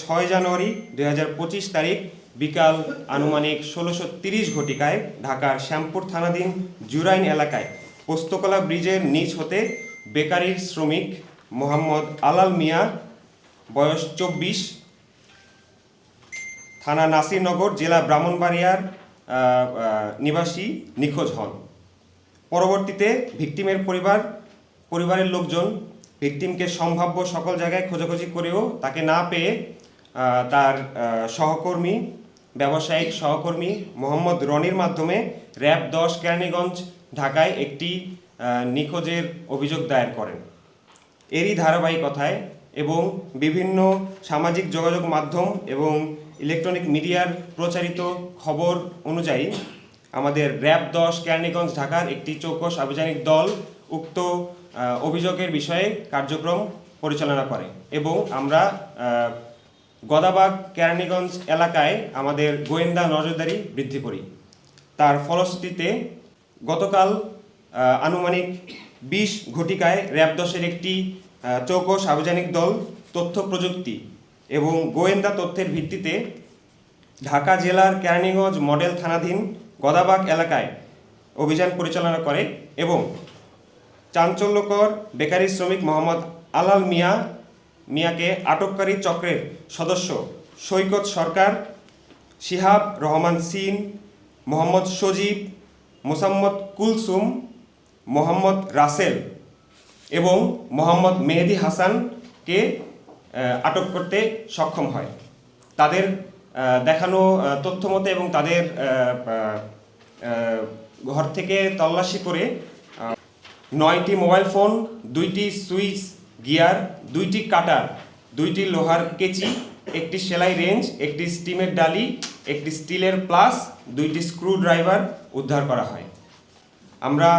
ছয় জানুয়ারি দুই হাজার পঁচিশ তারিখ বিকাল আনুমানিক ষোলোশো তিরিশ ঘটিকায় ঢাকার শ্যামপুর থানাধীন জুরাইন এলাকায় পোস্তকলা ব্রিজের নিচ হতে বেকারির শ্রমিক মোহাম্মদ আলাল মিয়া, বয়স চব্বিশ, থানা নাসিরনগর, জেলা ব্রাহ্মণবাড়িয়ার নিবাসী নিখোঁজ হন। পরবর্তীতে ভিকটিমের পরিবার, পরিবারের লোকজন ভিকটিমকে সম্ভাব্য সকল জায়গায় খোঁজাখুঁজি করেও তাকে না পেয়ে তার সহকর্মী, ব্যবসায়িক সহকর্মী মোহাম্মদ রনির মাধ্যমে র্যাব দশ কেরানীগঞ্জ ঢাকায় একটি নিখোঁজের অভিযোগ দায়ের করেন। এরই ধারাবাহিকতায় এবং বিভিন্ন সামাজিক যোগাযোগ মাধ্যম এবং ইলেকট্রনিক মিডিয়ার প্রচারিত খবর অনুযায়ী আমাদের র্যাব দশ কেরানীগঞ্জ ঢাকার একটি চৌকস আভিযানিক দল উক্ত অভিযোগের বিষয়ে কার্যক্রম পরিচালনা করে এবং আমরা গদাবাগ কেরানীগঞ্জ এলাকায় আমাদের গোয়েন্দা নজরদারি বৃদ্ধি করি। তার ফলশ্রুতিতে গতকাল আনুমানিক বিশ ঘটিকায় র্যাব দশের একটি আহ, চৌকস আভিযানিক দল তথ্য প্রযুক্তি এবং গোয়েন্দা তথ্যের ভিত্তিতে ঢাকা জেলার কেরানীগঞ্জ মডেল থানাধীন গদাবাগ এলাকায় অভিযান পরিচালনা করে এবং চাঞ্চল্যকর বেকারি শ্রমিক মোহাম্মদ আলাল মিয়া মিয়াকে আটককারী চক্রের সদস্য সৈকত সরকার শিহাব রহমান সিন মোহাম্মদ সজীব, মোসাম্মদ কুলসুম, মোহাম্মদ রাসেল এবং মোহাম্মদ মেহেদি হাসানকে আটক করতে সক্ষম হয়। তাদের দেখানো তথ্য মতে এবং তাদের ঘর থেকে তল্লাশি করে নয়টি মোবাইল ফোন, দুইটি সুইচ গিয়ার, দুইটি কাটার, দুইটি লোহার কেচি, একটি সেলাই রেঞ্জ, একটি স্টিমের ডালি, একটি স্টিলের প্লাস, দুইটি স্ক্রু ড্রাইভার উদ্ধার করা হয়। আমরা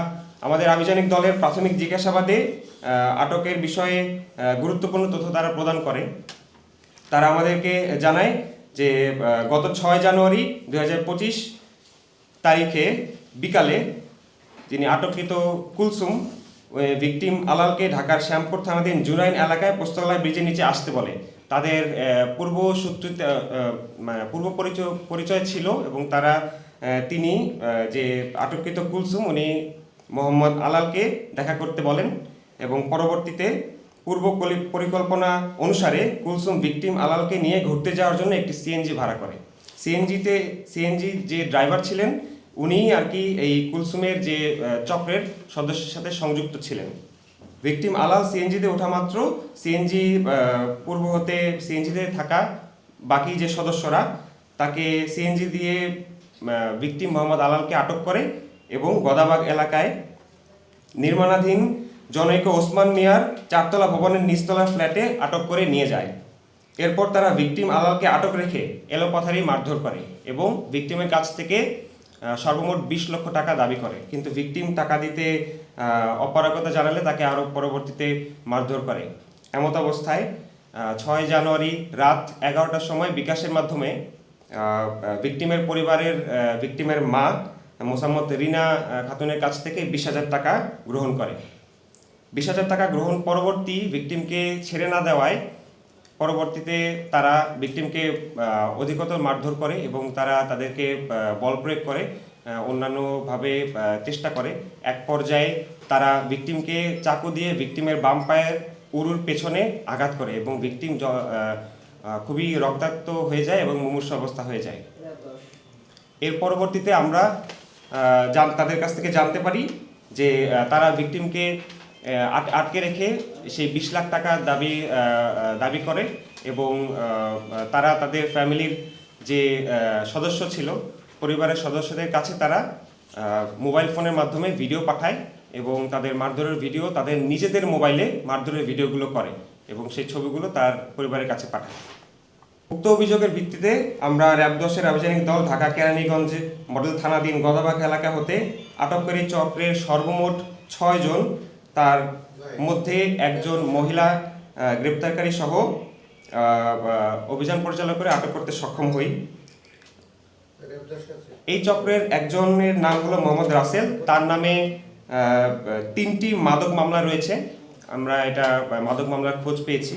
আমাদের আভিযানিক দলের প্রাথমিক জিজ্ঞাসাবাদে আটকের বিষয়ে গুরুত্বপূর্ণ তথ্য তারা প্রদান করে। তারা আমাদেরকে জানায় যে গত ছয় জানুয়ারি দু হাজার পঁচিশ তারিখে বিকালে যিনি আটককৃত কুলসুম ভিকটিম আলালকে ঢাকার শ্যামপুর থানাধীন জুরাইন এলাকায় পোস্তলা ব্রিজের নিচে আসতে বলে। তাদের পূর্ব সূত্রিত মানে পূর্ব পরিচয় পরিচয় ছিল এবং তারা তিনি যে আটককৃত কুলসুম, উনি মোহাম্মদ আলালকে দেখা করতে বলেন এবং পরবর্তীতে পূর্ব কলি- পরিকল্পনা অনুসারে কুলসুম ভিকটিম আলালকে নিয়ে ঘুরতে যাওয়ার জন্য একটি সিএনজি ভাড়া করে। সিএনজিতে, সিএনজি যে ড্রাইভার ছিলেন উনি আর কি এই কুলসুমের যে চক্রের সদস্যের সাথে সংযুক্ত ছিলেন। ভিকটিম আলাল সিএনজিতে ওঠা মাত্র, সিএনজি পূর্ব হতে সিএনজিতে থাকা বাকি যে সদস্যরা, তাকে সিএনজি দিয়ে ভিকটিম মোহাম্মদ আলালকে আটক করে এবং গদাবাগ এলাকায় নির্মাণাধীন জনৈক ওসমান মিয়ার চারতলা ভবনের নিচতলা ফ্ল্যাটে আটক করে নিয়ে যায়। এরপর তারা ভিকটিম আলালকে আটক রেখে এলোপাথারি মারধর করে এবং ভিকটিমের কাছ থেকে সর্বমোট বিশ লক্ষ টাকা দাবি করে। কিন্তু ভিকটিম টাকা দিতে অপারগতা জানালে তাকে আরও পরবর্তীতে মারধর করে। এমত অবস্থায় ছয় জানুয়ারি রাত এগারোটার সময় বিকাশের মাধ্যমে ভিকটিমের পরিবারের ভিকটিমের মা, মোসাম্মদ রিনা খাতুনের কাছ থেকে বিশ হাজার টাকা গ্রহণ করে। বিশ হাজার টাকা গ্রহণ পরবর্তী ভিকটিমকে ছেড়ে না দেওয়ায় পরবর্তীতে তারা ভিকটিমকে অধিকতর মারধর করে এবং তারা তাদেরকে বল প্রয়োগ করে অন্যান্যভাবে চেষ্টা করে। এক পর্যায়ে তারা ভিকটিমকে চাকু দিয়ে ভিকটিমের বাম পায়ের উরুর পেছনে আঘাত করে এবং ভিকটিম খুবই রক্তাক্ত হয়ে যায় এবং মুমূর্ষ অবস্থা হয়ে যায়। এর পরবর্তীতে আমরা তাদের কাছ থেকে জানতে পারি যে তারা ভিকটিমকে আটকে রেখে সেই বিশ লাখ টাকা দাবি দাবি করে এবং তারা তাদের ফ্যামিলির যে সদস্য ছিল, পরিবারের সদস্যদের কাছে তারা মোবাইল ফোনের মাধ্যমে ভিডিও পাঠায় এবং তাদের মারধরের ভিডিও, তাদের নিজেদের মোবাইলে মারধরের ভিডিওগুলো করে এবং সেই ছবিগুলো তার পরিবারের কাছে পাঠায়। উক্ত অভিযোগের ভিত্তিতে আমরা র্যাব দশের আভিযানিক দল ঢাকা কেরানীগঞ্জ মডেল থানাধীন গদাবাগ এলাকা হতে আটককারী চক্রের সর্বমোট ছয় জন তার মধ্যে একজন মহিলা গ্রেপ্তারকারী সহ অভিযান পরিচালনা করে আটক করতে সক্ষম হই। এই চক্রের একজনের নাম হলো মোহাম্মদ রাসেল। তার নামে তিনটি মাদক মামলা রয়েছে। আমরা এটা মাদক মামলার খোঁজ পেয়েছি।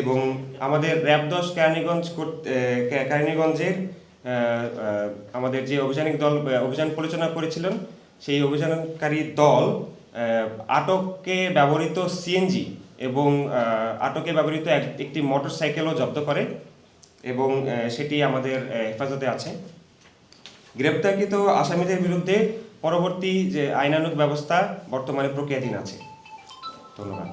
এবং আমাদের র্যাব দশ কেরানীগঞ্জ কেরানীগঞ্জের আমাদের যে অভিযানিক দল অভিযান পরিচালনা করেছিলেন, সেই অভিযানকারী দল আহ, আটকে ব্যবহৃত সিএনজি এবং আটকে ব্যবহৃত একটি মোটর সাইকেলও জব্দ করে এবং সেটি আমাদের হেফাজতে আছে। গ্রেপ্তারকৃত আসামিদের বিরুদ্ধে পরবর্তী যে আইনানুক ব্যবস্থা বর্তমানে প্রক্রিয়াধীন আছে। ধন্যবাদ।